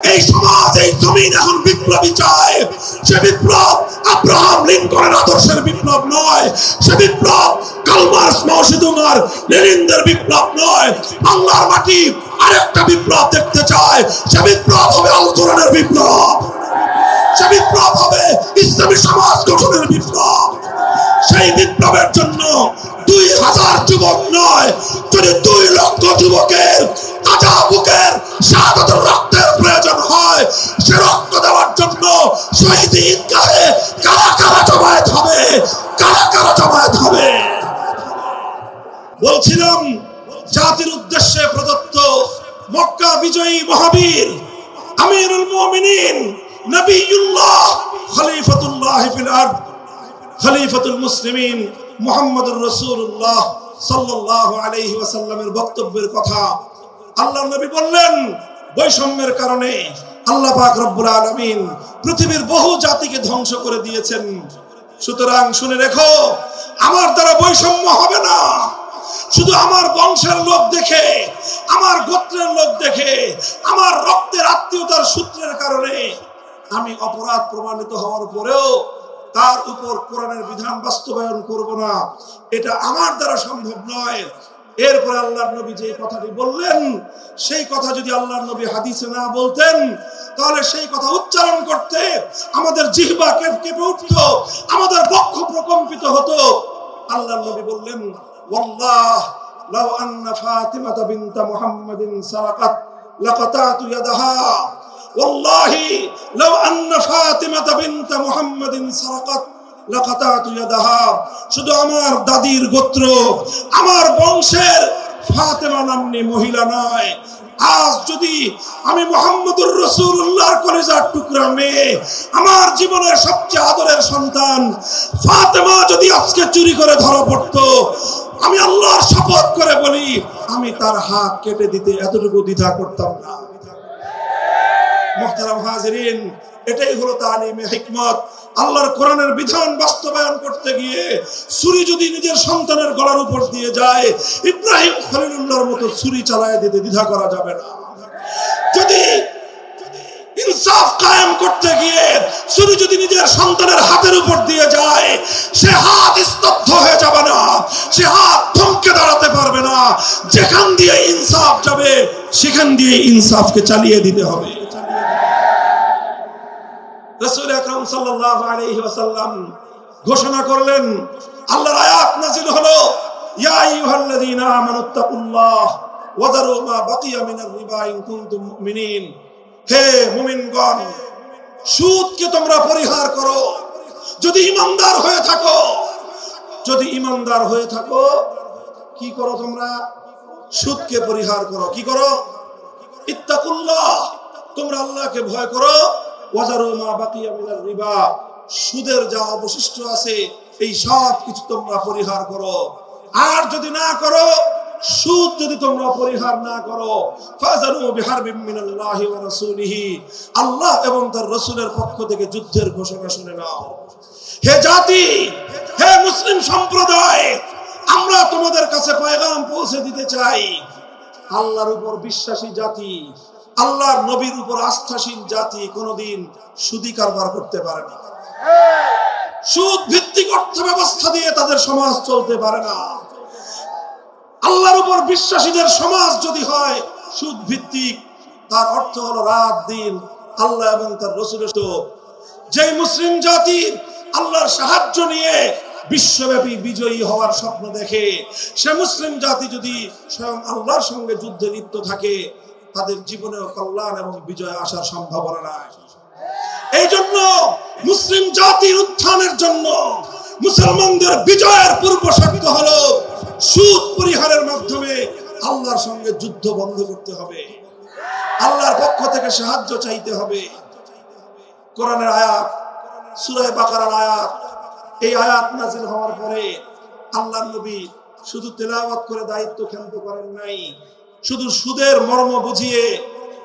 এই সমাজ জমিন এখন বিপ্লবী চায়। সে বিপ্লব আব্রাহাম লিঙ্কনের আদর্শের বিপ্লব নয়। সে বিপ্লব কালমার্স মাওসিদুমার লেনিনদের বিপ্লব নয়। বাংলার মাটি আরেকটা বিপ্লব দেখতে চায়। সে বিপ্লব হবে বিপ্লব। সে বিপ্লব হবে ইসলামী সমাজ গঠনের বিপ্লব। সেই বিপ্লবের জন্য দুই হাজার যুবক নয়, যদি দুই লক্ষ যুবকের বলছিলাম, জাতির উদ্দেশ্যে প্রদত্ত মক্কা বিজয়ী মহাবীর আমিরুল মুমিনিন নবিউল্লাহ খলিফাতুল্লাহ ফিল আরদ, খলিফাতুল মুসলিমিন মুহাম্মদুর রাসূলুল্লাহ সাল্লাল্লাহু আলাইহি ওয়াসাল্লামের বক্তব্যের কথা। আল্লাহ নবী বললেন, বৈষম্যের কারণে আল্লাহ পাক রব্বুল আলামিন পৃথিবীর বহু জাতিকে ধ্বংস করে দিয়েছেন। সুতরাং শুনে রেখো, আমার দ্বারা বৈষম্য হবে না। শুধু আমার বংশের লোক দেখে, আমার গোত্রের লোক দেখে, আমার রক্তের আত্মীয়তার সূত্রের কারণে আমি অপরাধ প্রমাণিত হওয়ার পরেও তার উপর কোরআনের বিধান বাস্তবায়ন করব না। এটা আমার দ্বারা সম্ভব নয়। এরপরে আল্লাহর নবী যে কথাটি বললেন, সেই কথা যদি আল্লাহর নবী হাদিসে না বলতেন, তাহলে সেই কথা উচ্চারণ করতে আমাদের জিহ্বা কেঁপ- উঠত, আমাদের বক্ষ প্রকম্পিত হতো। আল্লাহর নবী বললেন ওয়াল্লাহ লাউ আন্না ফাতিমাতা বিনতা মুহাম্মাদিন সারাকাত লাকাতাতু ইয়াদাহা ওয়াল্লাহি লাউ আন্না ফাতিমাতা বিনতা মুহাম্মাদিন সারাকাত লাকাতাতু ইয়াদাহা শুধু আমার দাদির গোত্র, আমার বংশের ফাতেমা নাম্নী মহিলা নয়। আজ যদি আমি মোহাম্মদুর রসুল্লাহর কলেজার টুকরা মেয়ে, আমার জীবনের সবচেয়ে আদরের সন্তান ফাতেমা যদি আজকে চুরি করে ধরা পড়তো আমি আল্লাহর শপথ করে বলি, আমি তার হাত কেটে দিতে এতটুকু দ্বিধা করতাম না। মোহতারাম হাজরিন, এটাই হলো তালিমে হিকমত। আল্লাহর কোরআনের বিধান বাস্তবায়ন করতে গিয়ে ছুরি যদি নিজের সন্তানের গলার উপর দিয়ে যায়, ইব্রাহিম খলিলুল্লাহর মতো ছুরি চালায় দিতে দ্বিধা করা যাবে না। যদি ইনসাফ কায়েম করতে গিয়ে ছুরি যদি নিজের সন্তানের হাতের উপর দিয়ে যায়, সে হাত স্তব্ধ হয়ে যাবে না, সে হাত থমকে দাঁড়াতে পারবে না। যেখান দিয়ে ইনসাফ যাবে, সেখান দিয়ে ইনসাফকে চালিয়ে দিতে হবে। রাসূল আকরাম সাল্লাল্লাহু আলাইহি ওয়াসাল্লাম ঘোষণা করলেন, আল্লাহর আয়াত নাযিল হলো, ইয়া আইয়ুহাল্লাযীনা আমানুত্তাকুল্লাহ ওয়াদারু মা বাকিয়া মিনার রিবা ইন কুনতুম মুমিনিন। হে মুমিনগণ, সুদকে তোমরা পরিহার করো। যদি ইমানদার হয়ে থাকো, যদি ইমানদার হয়ে থাকো, কি করো তোমরা? সুদকে পরিহার করো। কি করো? ইত্তাকুল্লাহ, তোমরা আল্লাহকে ভয় করো। ওয়াজারু মা বাকিয়া মিনার রিবা, সুদের যা অবশিষ্ট আছে, এই সব কিছু তোমরা পরিহার করো। আর যদি না করো সুদ যদি তোমরা পরিহার না করো, ফাজানু বিহারবিম মিনাল্লাহি ওয়া রাসূলিহি, আল্লাহ এবং তার রাসূলের পক্ষ থেকে যুদ্ধের ঘোষণা শুনে নাও। হে জাতি, হে মুসলিম সম্প্রদায়, আমরা তোমাদের কাছে পয়গাম পৌঁছে দিতে চাই। আল্লাহর উপর বিশ্বাসী জাতি, আল্লাহর নবীর উপর আস্থাশীল জাতি কোনোদিন সুদি কারবার করতে পারে না। সুদ ভিত্তিক অর্থ ব্যবস্থা দিয়ে তাদের সমাজ চলতে পারে না। আল্লাহর উপর বিশ্বাসীদের সমাজ যদি হয় সুদ ভিত্তিক তার অর্থ হলো রাত, দিন, আল্লাহ এবং তার রসুলের যে মুসলিম জাতি আল্লাহর সাহায্য নিয়ে বিশ্বব্যাপী বিজয়ী হওয়ার স্বপ্ন দেখে, সে মুসলিম জাতি যদি স্বয়ং আল্লাহর সঙ্গে যুদ্ধে লিপ্ত থাকে, তাদের জীবনেও কল্যাণ এবং বিজয় আসার সম্ভাবনা নাই। এই জন্য মুসলিম জাতির উত্থানের জন্য মুসলমানদের বিজয়ের পূর্ব শর্ত হলো সুদ পরিহারের মাধ্যমে আল্লাহর সঙ্গে যুদ্ধ বন্ধ করতে হবে। আল্লাহর পক্ষ থেকে সাহায্য চাইতে হবে। কোরআনের আয়াত সুরায় বাকারার আয়াত, এই আয়াত নাজিল হওয়ার পরে আল্লাহর নবী শুধু তেলাওয়াত করে দায়িত্ব ক্ষান্ত করেন নাই, শুধু সুদের মর্ম বুঝিয়ে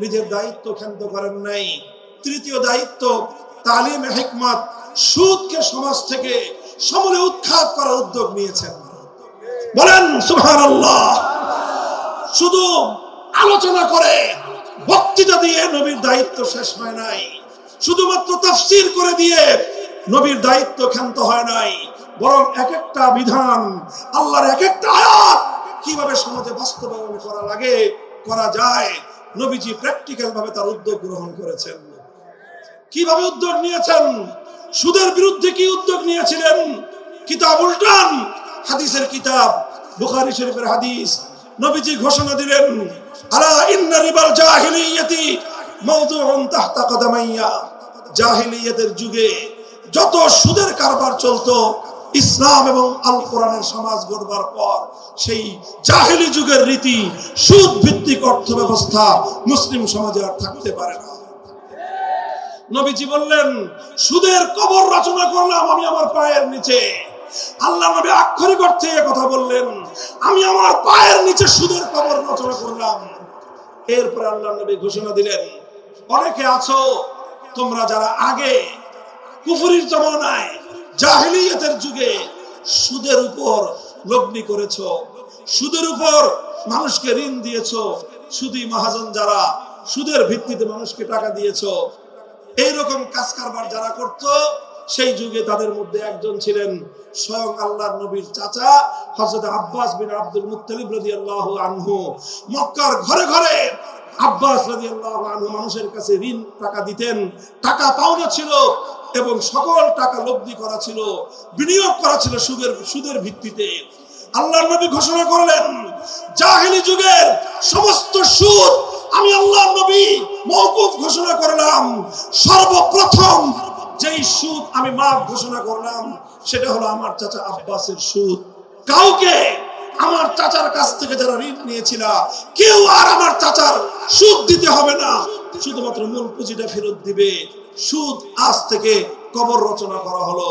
নিজের দায়িত্ব ক্ষান্ত করেন নাই। তৃতীয় দায়িত্ব তালিম হিকমত সুদকে সমাজ থেকে সমূলে উৎখাত করার উদ্যোগ নিয়েছেন। বলেন, সুবহানাল্লাহ। শুধু আলোচনা করে, বক্তৃতা দিয়ে নবীর দায়িত্ব শেষ হয় নাই। শুধুমাত্র তাফসির করে দিয়ে নবীর দায়িত্ব ক্ষান্ত হয় নাই। বরং এক একটা বিধান, আল্লাহর এক একটা আয়াত কীভাবে সমাজে বাস্তবায়ন করা লাগে, করা যায়, নবীজি প্র্যাকটিক্যাল ভাবে তার উদ্যোগ গ্রহণ করেছেন। কীভাবে উদ্যোগ নিয়েছেন? সুদের বিরুদ্ধে কি উদ্যোগ নিয়েছিলেন? কিতাব উল্টান হাদিসের কিতাব, বুখারী শরীফের হাদিস। নবীজি ঘোষণা দিলেন, আলা ইন্না রিবাল জাহিলিয়াতি মাওদুউন তাহতা কদামাইয়া। জাহিলিয়াতের যুগে যত সুদের কারবার চলতো, ইসলাম এবং আল কোরআনের সমাজ গড়বার পর সেই জাহিলি যুগের রীতি সুদ ভিত্তিক অর্থ ব্যবস্থা মুসলিম সমাজে আর থাকতে পারে না। নবীজি বললেন, সুদের কবর রচনা করলাম আমি আমার পায়ের নিচে। আল্লাহ নবী আক্ষরিক অর্থে কথা বললেন, আমি আমার পায়ের নিচে সুদের কবর রচনা করলাম। এরপর আল্লাহ নবী ঘোষণা দিলেন, অনেকে আছো, তোমরা যারা আগে কুফুরির জমানায় জাহিলিয়াতের যুগে সুদের উপর লগ্নি করেছ, সুদের উপর মানুষকে ঋণ দিয়েছ, সুদি মহাজন যারা সুদের ভিত্তিতে মানুষকে টাকা দিয়েছ, এইরকম কাজ কারবার যারা করত সেই যুগে তাদের মধ্যে একজন ছিলেন স্বয়ং আল্লাহর নবীর চাচা, হযরত আব্বাস বিন আব্দুল আনহু। মক্কার ঘরে ঘরে আব্বাস আনহু মানুষের কাছে ঋণ টাকা দিতেন, টাকা পাওনা ছিল এবং সকল টাকা লব্ধি করা ছিল, বিনিয়োগ করা ছিল সুদের সুদের ভিত্তিতে। আল্লাহর নবী ঘোষণা করলেন, জাহেলি যুগের সমস্ত সুদ আমি আল্লাহর নবী মওকুফ ঘোষণা করলাম। সর্বপ্রথম যেই সুদ আমি মাফ ঘোষণা করলাম, সেটা হলো আমার চাচা আব্বাসের সুদ। কাউকে আমার চাচার কাছ থেকে যারা ঋণ নিয়েছিল, কেউ আর আমার চাচার সুদ দিতে হবে না। শুধুমাত্র মূল পুঁজিটা ফেরত দিবে। সুদ আজ থেকে কবর রচনা করা হলো।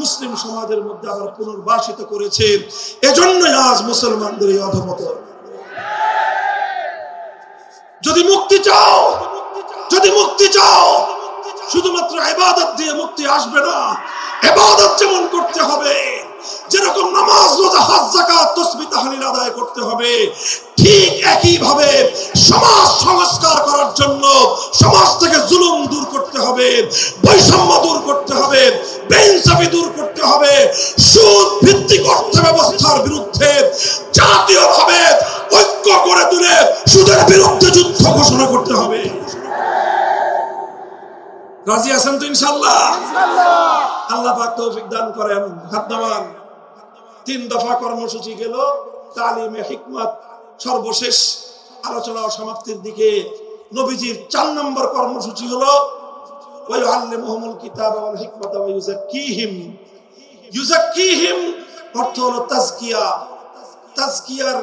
মুসলিম সমাজের মধ্যে আবার পুনর্বাসিত করেছে এজন্যই আজ মুসলমানদের এই অধপতন। যদি মুক্তি চাও, যদি মুক্তি চাও, শুধুমাত্র ইবাদত দিয়ে মুক্তি আসবে না, ইবাদত যেমন করতে হবে, যেরকম নামাজ, রোজা, হজ, যাকাত তাসবিহ তাহলিল আদায় করতে হবে, ঠিক একই ভাবে সমাজ সংস্কার করার জন্য সমাজ থেকে জুলুম দূর করতে হবে, বৈষম্য দূর করতে হবে বেইনসাফি দূর করতে হবে। সুদ ভিত্তিক অর্থ ব্যবস্থার বিরুদ্ধে জাতীয়ভাবে ঐক্য করে তুলে সুদের বিরুদ্ধে যুদ্ধ ঘোষণা করতে হবে। রাজি আছেন তো ইনশাল্লাহ আল্লাহ পাক তৌফিক দান করেন হাত তিন দফা কর্মসূচি গেল, তালিমে হিকমত। সর্বশেষ আলোচনা সমাপ্তির দিকে নবীজির চার নম্বর কর্মসূচি হলো ওই আল্লে মোহাম্মল কিতাব এবং হিকমত ওয়া ইউজাক্কিহিম ইউজাক্কিহিম অর্থ হলো তাজকিয়া। তাজকিয়ার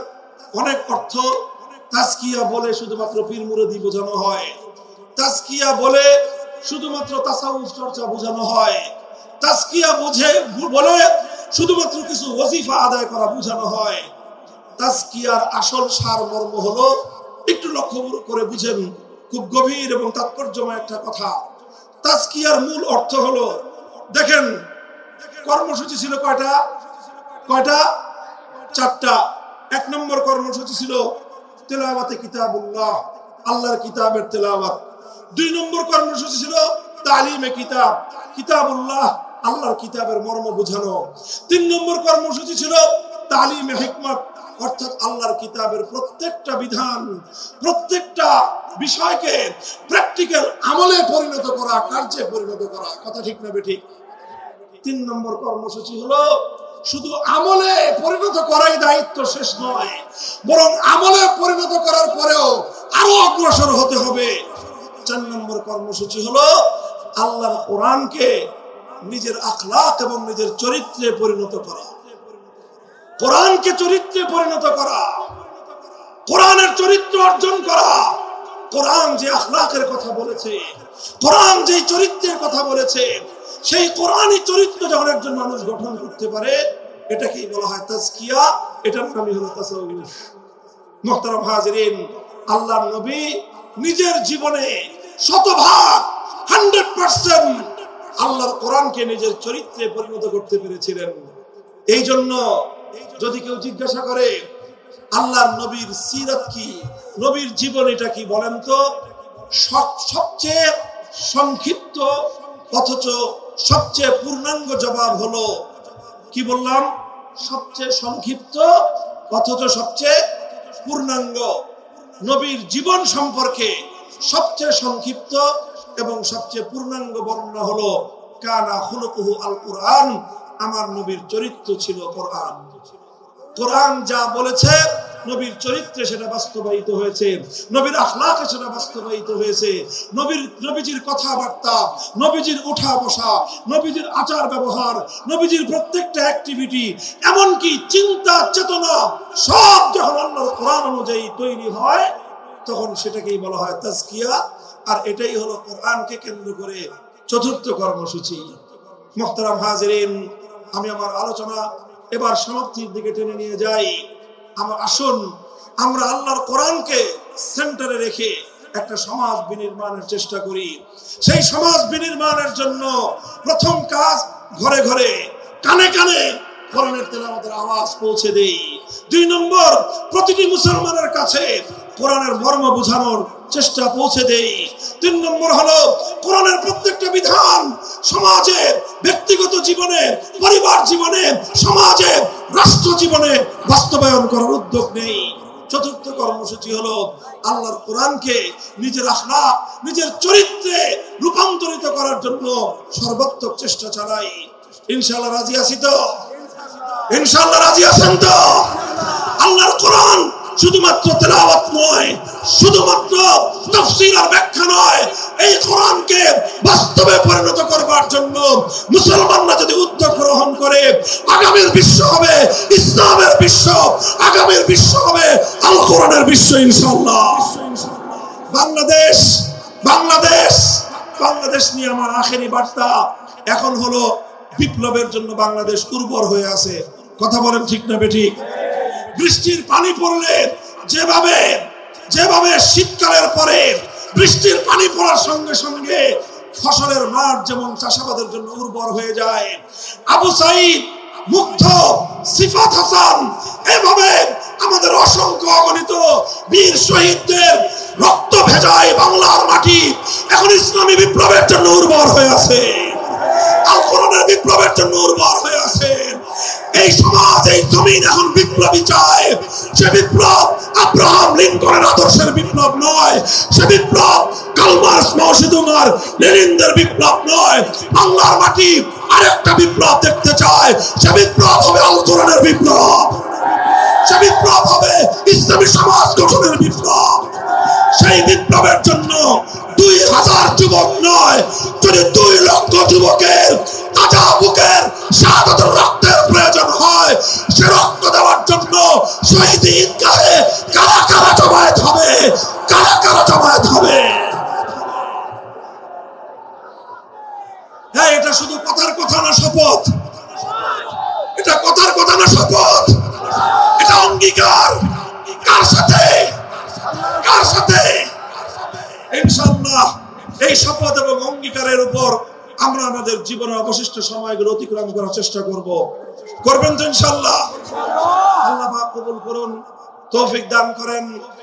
অনেক অর্থ তাজকিয়া বলে শুধুমাত্র পীর মুরদি বোঝানো হয়। তাজকিয়া বলে শুধুমাত্র তাসাউফ চর্চা বোঝানো হয়। তাজকিয়া বুঝে, বলে শুধুমাত্র কিছু ওজিফা আদায় করা বোঝানো হয়। তাজকিয়ার আসল সার মর্ম হলো, একটু লক্ষ্য করে বুঝেন, খুব গভীর এবং তাৎপর্যময় একটা কথা। তাজকিয়ার মূল অর্থ হলো, দেখেন, কর্মসূচি ছিল কয়টা? কয়টা? চারটা। এক নম্বর কর্মসূচি ছিল তেলাওয়াতে কিতাবুল্লাহ, আল্লাহর কিতাবের তেলাওয়াত। দুই নম্বর কর্মসূচি ছিল তালিমে কিতাব, কিতাবুল্লাহ, আল্লাহর কিতাবের মর্ম বোঝানো। তিন নম্বর কর্মসূচি ছিল তালিমে হিকমত অর্থাৎ আল্লাহর কিতাবের প্রত্যেকটা বিধান, প্রত্যেকটা বিষয়কে প্র্যাকটিক্যাল আমলে পরিণত করা, কার্যে পরিণত করা। কথা ঠিক না বেঠিক? তিন নম্বর কর্মসূচি হলো শুধু আমলে পরিণত করাই দায়িত্ব শেষ নয়, বরং আমলে পরিণত করার পরেও আরও অগ্রসর হতে হবে। চার নম্বর কর্মসূচি হলো আল্লাহর কোরআনকে নিজের আখলাক এবং নিজের চরিত্রে পরিণত করা। কোরআনকে চরিত্রে পরিণত করা, কোরআনের চরিত্র অর্জন করা, কোরআন যে আখলাকের কথা বলেছে, কোরআন যে চরিত্রের কথা বলেছে, সেই কোরআনই চরিত্র যখন একজন মানুষ গঠন করতে পারে, এটাকেই বলা হয় তাজকিয়া। এটার নামই হলো তাসাউফ মোহতারাম হাজরিন, আল্লাহ নবী নিজের জীবনে শতভাগ, হান্ড্রেড পার্সেন্ট আল্লাহর কোরআনকে নিজের চরিত্রে পরিণত করতে পেরেছিলেন। এই জন্য যদি কেউ জিজ্ঞাসা করে, আল্লাহর নবীর সিরাত কি? নবীর জীবনীটা কি বলেন তো? সবচেয়ে সংক্ষিপ্ত, অথচ সবচেয়ে পূর্ণাঙ্গ জবাব হলো, কি বললাম? সবচেয়ে সংক্ষিপ্ত, অথচ সবচেয়ে পূর্ণাঙ্গ। নবীর জীবন সম্পর্কে সবচেয়ে সংক্ষিপ্ত এবং সবচেয়ে পূর্ণাঙ্গ বর্ণনা হলো, কানা খুলকুহু আল কোরআন আমার নবীর চরিত্র ছিল কোরআন। কোরআন যা বলেছে, নবীর চরিত্রে সেটা বাস্তবায়িত হয়েছে, নবীর আখলাকে সেটা বাস্তবায়িত হয়েছে, নবীর নবীজির কথাবার্তা, নবীজির ওঠা বসা নবীজির আচার ব্যবহার, নবীজির প্রত্যেকটা অ্যাক্টিভিটি এমনকি চিন্তা, চেতনা, সব যখন আল্লাহর কোরআন অনুযায়ী তৈরি হয়, তখন সেটাকেই বলা হয় তাজকিয়া, আর এটাই হলো কোরআনকে কেন্দ্র করে চতুর্থ কর্মসূচি। মোহতারাম হাজরিন আমি আমার আলোচনা এবার সমাপ্তির দিকে টেনে নিয়ে যাই। আমার আসুন, আমরা আল্লাহর কোরআনকে সেন্টারে রেখে একটা সমাজ বিনির্মাণের চেষ্টা করি। সেই সমাজ বিনির্মাণের জন্য প্রথম কাজ ঘরে ঘরে, কানে কানে কোরআনের তেলাওয়াতের আওয়াজ পৌঁছে দেই। দুই নম্বর, প্রতিটি মুসলমানের কাছে কোরআনের মর্ম বোঝানোর চেষ্টা পৌঁছে দেই। তিন নম্বর হলো, কোরআনের প্রত্যেকটা বিধান সমাজে ব্যক্তিগত জীবনে, পরিবার জীবনে সমাজে রাষ্ট্র জীবনে বাস্তবায়ন করার উদ্যোগ নেই। চতুর্থ কর্মসূচি হলো, আল্লাহর কোরআনকে নিজের আখলাক নিজের চরিত্রে রূপান্তরিত করার জন্য সর্বাত্মক চেষ্টা চালাই। ইনশাল্লাহ রাজি আছি তো? ইনশাআল্লাহ রাজি আছেন তো? আল্লাহর কোরআন শুধুমাত্র তেলাওয়াত নয়, শুধুমাত্র তাফসীর আর ব্যাখ্যা নয়, এই কোরআনকে বাস্তবে পরিণত করবার জন্য মুসলমানরা যদি উদ্যোগ গ্রহণ করে, আগামীর বিশ্ব হবে ইসলামের বিশ্ব, আগামীর বিশ্ব হবে আল কোরআনের বিশ্ব ইনশাআল্লাহ। বাংলাদেশ বাংলাদেশ বাংলাদেশ নিয়ে আমার আখেরি বার্তা, এখন হলো বিপ্লবের জন্য বাংলাদেশ উর্বর হয়ে আছে। কথা বলেন ঠিক না বেঠিক বৃষ্টির পানি পড়লে যেভাবে যেভাবে শীতকালের পরে বৃষ্টির পানি পড়ার সঙ্গে সঙ্গে ফসলের মাঠ যেমন চাষাবাদের জন্য উর্বর হয়ে যায়। আবু সাইদ, মুগ্ধ, সিফাত হাসান, এভাবে আমাদের অসংখ্য অগণিত বীর শহীদদের রক্ত ভেজায় বাংলার মাটি এখন ইসলামী বিপ্লবের জন্য উর্বর হয়ে আছে। আল বিপ্লবের জন্য উর্বর হয়ে আছে। এই সমাজ এই জমিন এখন বিপ্লবী চায়। সে বিপ্লব আব্রাহাম লিঙ্কনের আদর্শের বিপ্লব নয়। সে বিপ্লব কালমার্স লেনিনদের বিপ্লব নয়। বাংলার মাটি আরেকটা বিপ্লব দেখতে চায়। সে বিপ্লব হবে বিপ্লব। সে বিপ্লব হবে ইসলামী সমাজ গঠনের বিপ্লব। সেই বিপ্লবের জন্য দুই হাজার যুবক নয়, যদি দুই লক্ষ যুবকের তাজা বুকের শাহাদাতের রক্তের প্রয়োজন হয়, সে রক্ত দেওয়ার জন্য শহীদ ঈদগাহে কারা কারা জমায়েত হবে? কারা কারা জমায়েত হবে? হ্যাঁ এটা শুধু কথার কথা না, শপথ। এটা কথার কথা না, শপথ। এটা অঙ্গীকার। কার সাথে? কার সাথে? ইনশাআল্লাহ, এই শপথ এবং অঙ্গীকারের উপর আমরা আমাদের জীবনের অবশিষ্ট সময়গুলো অতিক্রম করার চেষ্টা করব। করবেন তো ইনশাল্লাহ। আল্লাহ কবুল করুন তৌফিক দান করেন।